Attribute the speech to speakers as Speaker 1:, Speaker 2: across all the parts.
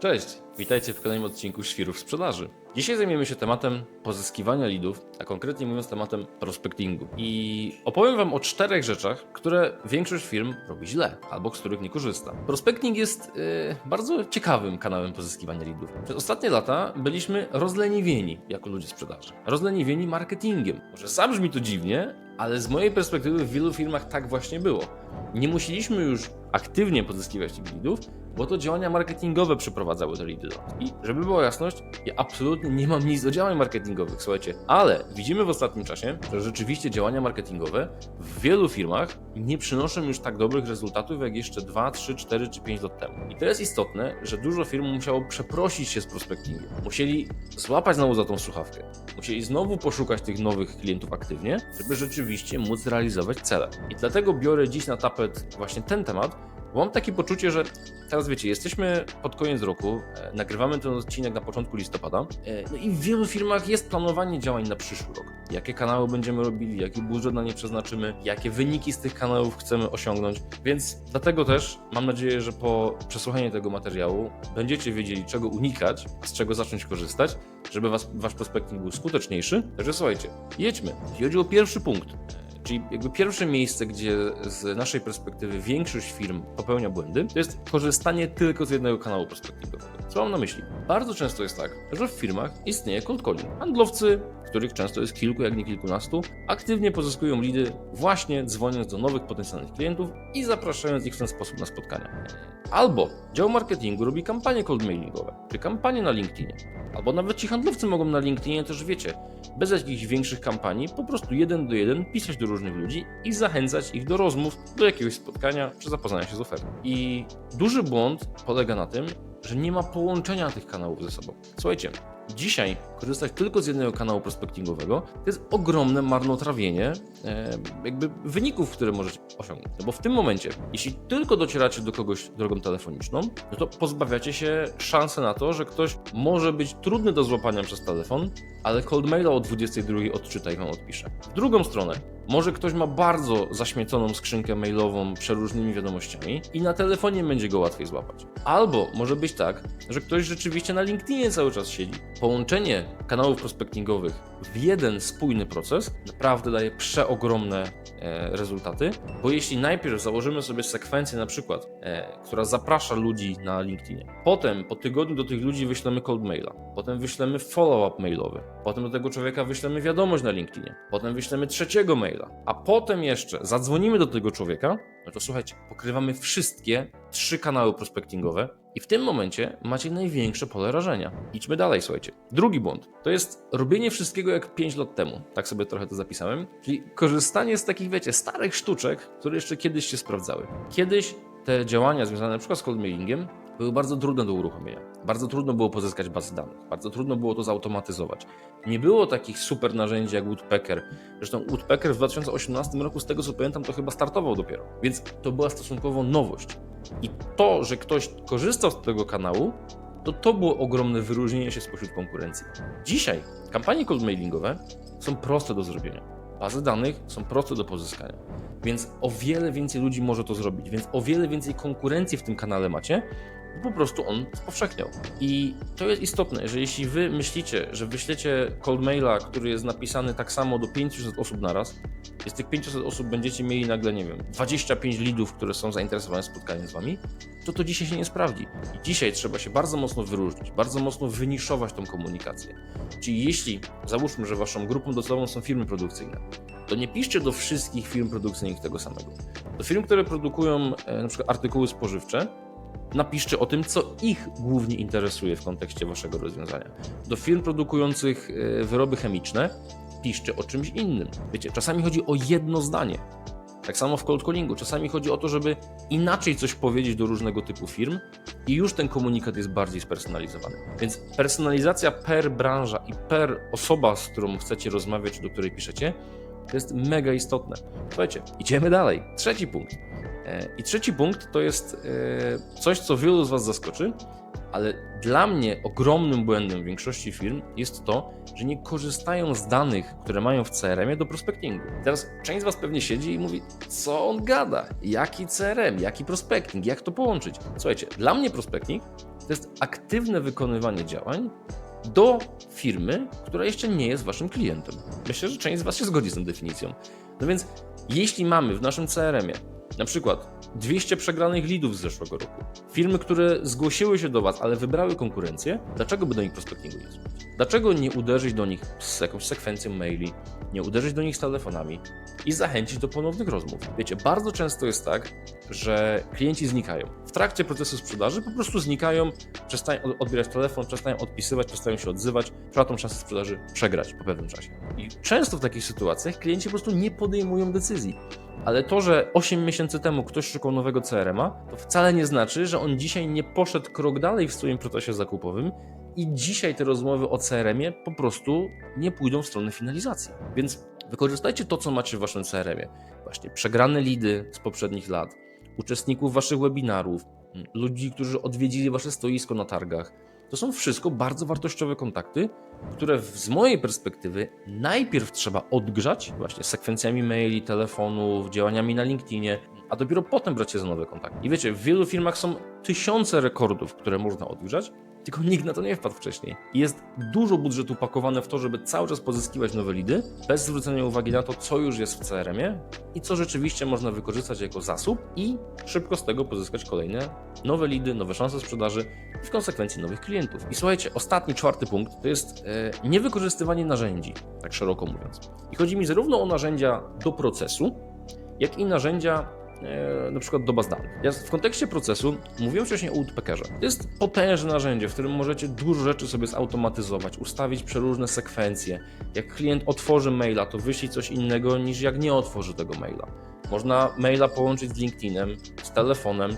Speaker 1: Cześć, witajcie w kolejnym odcinku Świrów Sprzedaży. Dzisiaj zajmiemy się tematem pozyskiwania lidów, a konkretnie mówiąc tematem prospectingu. I opowiem Wam o czterech rzeczach, które większość firm robi źle, albo z których nie korzysta. Prospecting jest yy, bardzo ciekawym kanałem pozyskiwania lidów. Przez ostatnie lata byliśmy rozleniwieni jako ludzie sprzedaży. Rozleniwieni marketingiem. Może sam brzmi to dziwnie, ale z mojej perspektywy w wielu firmach tak właśnie było. Nie musieliśmy już aktywnie pozyskiwać tych lidów, bo to działania marketingowe przeprowadzały te lidy. I żeby była jasność, ja absolutnie nie mam nic do działań marketingowych, słuchajcie, ale widzimy w ostatnim czasie, że rzeczywiście działania marketingowe w wielu firmach nie przynoszą już tak dobrych rezultatów jak jeszcze 2, 3, 4 czy 5 lat temu. I to jest istotne, że dużo firm musiało przeprosić się z prospectingiem. Musieli złapać znowu za tą słuchawkę. Musieli znowu poszukać tych nowych klientów aktywnie, żeby rzeczywiście móc realizować cele. I dlatego biorę dziś na tapet właśnie ten temat, bo mam takie poczucie, że teraz wiecie, jesteśmy pod koniec roku, e, nagrywamy ten odcinek na początku listopada, e, no i w wielu firmach jest planowanie działań na przyszły rok. Jakie kanały będziemy robili, jaki budżet na nie przeznaczymy, jakie wyniki z tych kanałów chcemy osiągnąć. Więc dlatego też mam nadzieję, że po przesłuchaniu tego materiału będziecie wiedzieli, czego unikać, z czego zacząć korzystać, żeby was, wasz prospecting był skuteczniejszy. Także słuchajcie, jedźmy. Jeśli chodzi o pierwszy punkt, Czyli jakby pierwsze miejsce, gdzie z naszej perspektywy większość firm popełnia błędy, to jest korzystanie tylko z jednego kanału perspektywowego. Co mam na myśli? Bardzo często jest tak, że w firmach istnieje cold calling. Handlowcy, których często jest kilku, jak nie kilkunastu, aktywnie pozyskują lidy właśnie dzwoniąc do nowych potencjalnych klientów i zapraszając ich w ten sposób na spotkania. Albo dział marketingu robi kampanie cold mailingowe, czy kampanie na LinkedInie. Albo nawet ci handlowcy mogą na LinkedInie też, wiecie, bez jakichś większych kampanii, po prostu jeden do jeden pisać do różnych ludzi i zachęcać ich do rozmów, do jakiegoś spotkania czy zapoznania się z ofertą. I duży błąd polega na tym, że nie ma połączenia tych kanałów ze sobą. Słuchajcie, dzisiaj korzystać tylko z jednego kanału prospectingowego to jest ogromne marnotrawienie e, jakby wyników, które możecie osiągnąć. No bo w tym momencie, jeśli tylko docieracie do kogoś drogą telefoniczną, no to pozbawiacie się szansy na to, że ktoś może być trudny do złapania przez telefon, ale cold maila o 22 odczyta i wam odpisze. W drugą stronę, może ktoś ma bardzo zaśmieconą skrzynkę mailową przeróżnymi wiadomościami i na telefonie będzie go łatwiej złapać. Albo może być tak, że ktoś rzeczywiście na LinkedInie cały czas siedzi. Połączenie kanałów prospectingowych w jeden spójny proces naprawdę daje przeogromne e, rezultaty, bo jeśli najpierw założymy sobie sekwencję na przykład, e, która zaprasza ludzi na LinkedInie, potem po tygodniu do tych ludzi wyślemy cold maila, potem wyślemy follow-up mailowy, potem do tego człowieka wyślemy wiadomość na LinkedInie, potem wyślemy trzeciego maila, a potem jeszcze zadzwonimy do tego człowieka, no to słuchajcie, pokrywamy wszystkie trzy kanały prospectingowe i w tym momencie macie największe pole rażenia. Idźmy dalej, słuchajcie. Drugi błąd to jest robienie wszystkiego jak 5 lat temu. Tak sobie trochę to zapisałem. Czyli korzystanie z takich, wiecie, starych sztuczek, które jeszcze kiedyś się sprawdzały. Kiedyś te działania związane przykład z cold mailingiem były bardzo trudne do uruchomienia. Bardzo trudno było pozyskać bazy danych, bardzo trudno było to zautomatyzować. Nie było takich super narzędzi jak Woodpecker. Zresztą Woodpecker w 2018 roku, z tego co pamiętam, to chyba startował dopiero. Więc to była stosunkowo nowość. I to, że ktoś korzystał z tego kanału, to to było ogromne wyróżnienie się spośród konkurencji. Dzisiaj kampanie cold mailingowe są proste do zrobienia. Bazy danych są proste do pozyskania. Więc o wiele więcej ludzi może to zrobić, więc o wiele więcej konkurencji w tym kanale macie, po prostu on spowszechniał. I to jest istotne, że jeśli wy myślicie, że wyślecie cold maila, który jest napisany tak samo do 500 osób naraz, z tych 500 osób będziecie mieli nagle, nie wiem, 25 lidów, które są zainteresowane spotkaniem z wami, to to dzisiaj się nie sprawdzi. I dzisiaj trzeba się bardzo mocno wyróżnić, bardzo mocno wyniszować tą komunikację. Czyli jeśli, załóżmy, że waszą grupą docelową są firmy produkcyjne, to nie piszcie do wszystkich firm produkcyjnych tego samego. Do firm, które produkują e, na przykład artykuły spożywcze, napiszcie o tym, co ich głównie interesuje w kontekście waszego rozwiązania. Do firm produkujących e, wyroby chemiczne piszcie o czymś innym. Wiecie, czasami chodzi o jedno zdanie. Tak samo w cold callingu. Czasami chodzi o to, żeby inaczej coś powiedzieć do różnego typu firm i już ten komunikat jest bardziej spersonalizowany. Więc personalizacja per branża i per osoba, z którą chcecie rozmawiać, do której piszecie, to jest mega istotne. Słuchajcie, idziemy dalej. Trzeci punkt. E, I trzeci punkt to jest e, coś, co wielu z Was zaskoczy, ale dla mnie ogromnym błędem większości firm jest to, że nie korzystają z danych, które mają w CRM-ie do prospectingu. Teraz część z Was pewnie siedzi i mówi, co on gada, jaki CRM, jaki prospecting, jak to połączyć. Słuchajcie, dla mnie prospecting To jest aktywne wykonywanie działań do firmy, która jeszcze nie jest waszym klientem. Myślę, że część z was się zgodzi z tą definicją. No więc, jeśli mamy w naszym CRM-ie na przykład 200 przegranych leadów z zeszłego roku, firmy, które zgłosiły się do was, ale wybrały konkurencję, dlaczego by do nich prospectingu nie zrobić? Dlaczego nie uderzyć do nich z jakąś sekwencją maili, nie uderzyć do nich z telefonami i zachęcić do ponownych rozmów? Wiecie, bardzo często jest tak, że klienci znikają. W trakcie procesu sprzedaży po prostu znikają, przestają odbierać telefon, przestają odpisywać, przestają się odzywać, trzeba tą szansę sprzedaży przegrać po pewnym czasie. I często w takich sytuacjach klienci po prostu nie podejmują decyzji. Ale to, że 8 miesięcy temu ktoś szukał nowego CRM-a, to wcale nie znaczy, że on dzisiaj nie poszedł krok dalej w swoim procesie zakupowym i dzisiaj te rozmowy o CRM-ie po prostu nie pójdą w stronę finalizacji. Więc wykorzystajcie to, co macie w waszym CRM-ie. Właśnie przegrane lidy z poprzednich lat, uczestników waszych webinarów, ludzi, którzy odwiedzili wasze stoisko na targach. To są wszystko bardzo wartościowe kontakty, które z mojej perspektywy najpierw trzeba odgrzać właśnie sekwencjami maili, telefonów, działaniami na LinkedInie, a dopiero potem brać się za nowe kontakty. I wiecie, w wielu firmach są tysiące rekordów, które można odgrzać, tylko nikt na to nie wpadł wcześniej. Jest dużo budżetu pakowane w to, żeby cały czas pozyskiwać nowe lidy, bez zwrócenia uwagi na to, co już jest w CRM-ie i co rzeczywiście można wykorzystać jako zasób i szybko z tego pozyskać kolejne nowe lidy, nowe szanse sprzedaży i w konsekwencji nowych klientów. I słuchajcie, ostatni, czwarty punkt to jest e, niewykorzystywanie narzędzi, tak szeroko mówiąc. I chodzi mi zarówno o narzędzia do procesu, jak i narzędzia na przykład do baz danych. Ja w kontekście procesu mówiłem wcześniej o Woodpeckerze. To jest potężne narzędzie, w którym możecie dużo rzeczy sobie zautomatyzować, ustawić przeróżne sekwencje. Jak klient otworzy maila, to wyślij coś innego niż jak nie otworzy tego maila. Można maila połączyć z LinkedInem, z telefonem,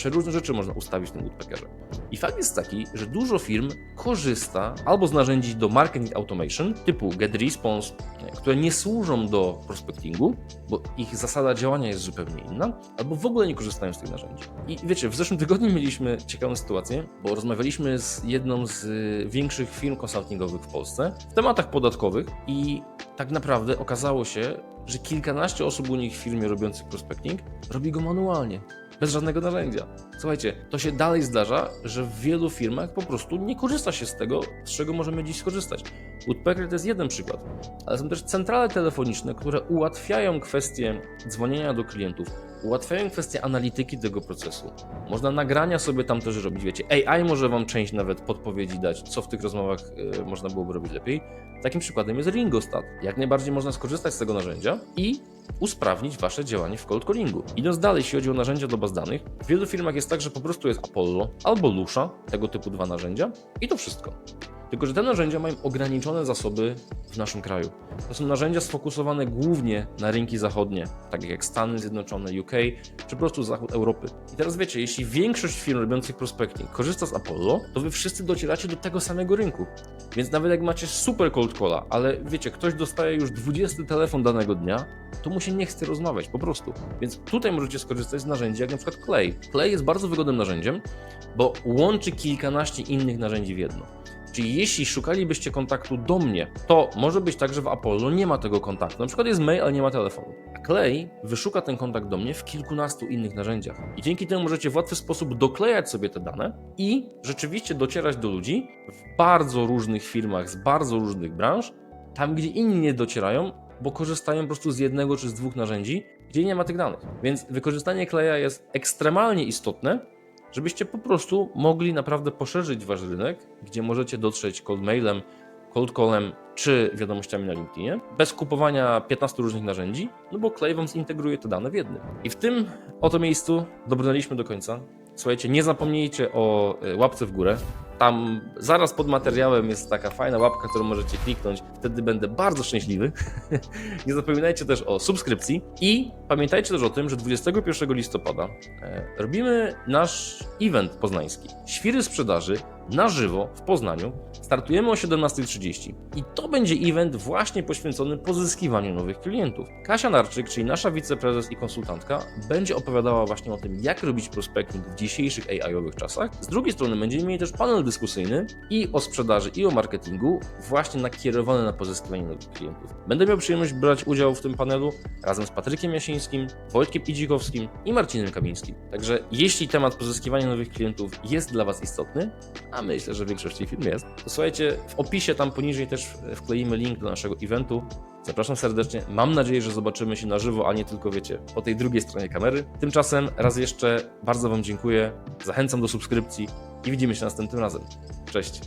Speaker 1: przeróżne rzeczy można ustawić tym Woodpeckerze. I fakt jest taki, że dużo firm korzysta albo z narzędzi do marketing automation typu GetResponse, które nie służą do prospectingu, bo ich zasada działania jest zupełnie inna, albo w ogóle nie korzystają z tych narzędzi. I wiecie, w zeszłym tygodniu mieliśmy ciekawą sytuację, bo rozmawialiśmy z jedną z y, większych firm konsultingowych w Polsce w tematach podatkowych i tak naprawdę okazało się, że kilkanaście osób u nich w firmie robiących prospecting robi go manualnie bez żadnego narzędzia. Słuchajcie, to się dalej zdarza, że w wielu firmach po prostu nie korzysta się z tego, z czego możemy dziś skorzystać. Woodpecker to jest jeden przykład, ale są też centrale telefoniczne, które ułatwiają kwestię dzwonienia do klientów, ułatwiają kwestię analityki tego procesu. Można nagrania sobie tam też robić, wiecie, AI może wam część nawet podpowiedzi dać, co w tych rozmowach y, można byłoby robić lepiej. Takim przykładem jest Ringostat. Jak najbardziej można skorzystać z tego narzędzia i usprawnić wasze działanie w cold callingu. Idąc dalej, jeśli chodzi o narzędzia do baz danych, w wielu firmach jest tak, że po prostu jest Apollo albo Lusha, tego typu dwa narzędzia i to wszystko. Tylko, że te narzędzia mają ograniczone zasoby w naszym kraju. To są narzędzia sfokusowane głównie na rynki zachodnie, takie jak Stany Zjednoczone, UK, czy po prostu zachód Europy. I teraz wiecie, jeśli większość firm robiących prospecting korzysta z Apollo, to wy wszyscy docieracie do tego samego rynku. Więc nawet jak macie super cold calla, ale wiecie, ktoś dostaje już 20 telefon danego dnia, to mu się nie chce rozmawiać, po prostu. Więc tutaj możecie skorzystać z narzędzi jak na przykład Clay. Clay jest bardzo wygodnym narzędziem, bo łączy kilkanaście innych narzędzi w jedno. Czyli jeśli szukalibyście kontaktu do mnie, to może być tak, że w Apollo nie ma tego kontaktu. Na przykład jest mail, ale nie ma telefonu. A Clay wyszuka ten kontakt do mnie w kilkunastu innych narzędziach. I dzięki temu możecie w łatwy sposób doklejać sobie te dane i rzeczywiście docierać do ludzi w bardzo różnych firmach, z bardzo różnych branż, tam gdzie inni nie docierają, bo korzystają po prostu z jednego czy z dwóch narzędzi, gdzie nie ma tych danych. Więc wykorzystanie Claya jest ekstremalnie istotne, żebyście po prostu mogli naprawdę poszerzyć wasz rynek, gdzie możecie dotrzeć cold mailem, cold callem czy wiadomościami na LinkedInie, bez kupowania 15 różnych narzędzi, no bo Clay wam zintegruje te dane w jednym. I w tym oto miejscu dobrnęliśmy do końca. Słuchajcie, nie zapomnijcie o y, łapce w górę. Tam zaraz pod materiałem jest taka fajna łapka, którą możecie kliknąć. Wtedy będę bardzo szczęśliwy. nie zapominajcie też o subskrypcji i pamiętajcie też o tym, że 21 listopada e, robimy nasz event poznański. Świry sprzedaży na żywo w Poznaniu Startujemy o 17.30 i to będzie event właśnie poświęcony pozyskiwaniu nowych klientów. Kasia Narczyk, czyli nasza wiceprezes i konsultantka, będzie opowiadała właśnie o tym, jak robić prospecting w dzisiejszych AI-owych czasach. Z drugiej strony będziemy mieli też panel dyskusyjny i o sprzedaży, i o marketingu, właśnie nakierowany na pozyskiwanie nowych klientów. Będę miał przyjemność brać udział w tym panelu razem z Patrykiem Jasińskim, Wojtkiem Idzikowskim i Marcinem Kamińskim. Także jeśli temat pozyskiwania nowych klientów jest dla Was istotny, a myślę, że w większości firm jest, to słuchajcie, w opisie tam poniżej też wkleimy link do naszego eventu. Zapraszam serdecznie. Mam nadzieję, że zobaczymy się na żywo, a nie tylko, wiecie, po tej drugiej stronie kamery. Tymczasem raz jeszcze bardzo Wam dziękuję, zachęcam do subskrypcji i widzimy się następnym razem. Cześć!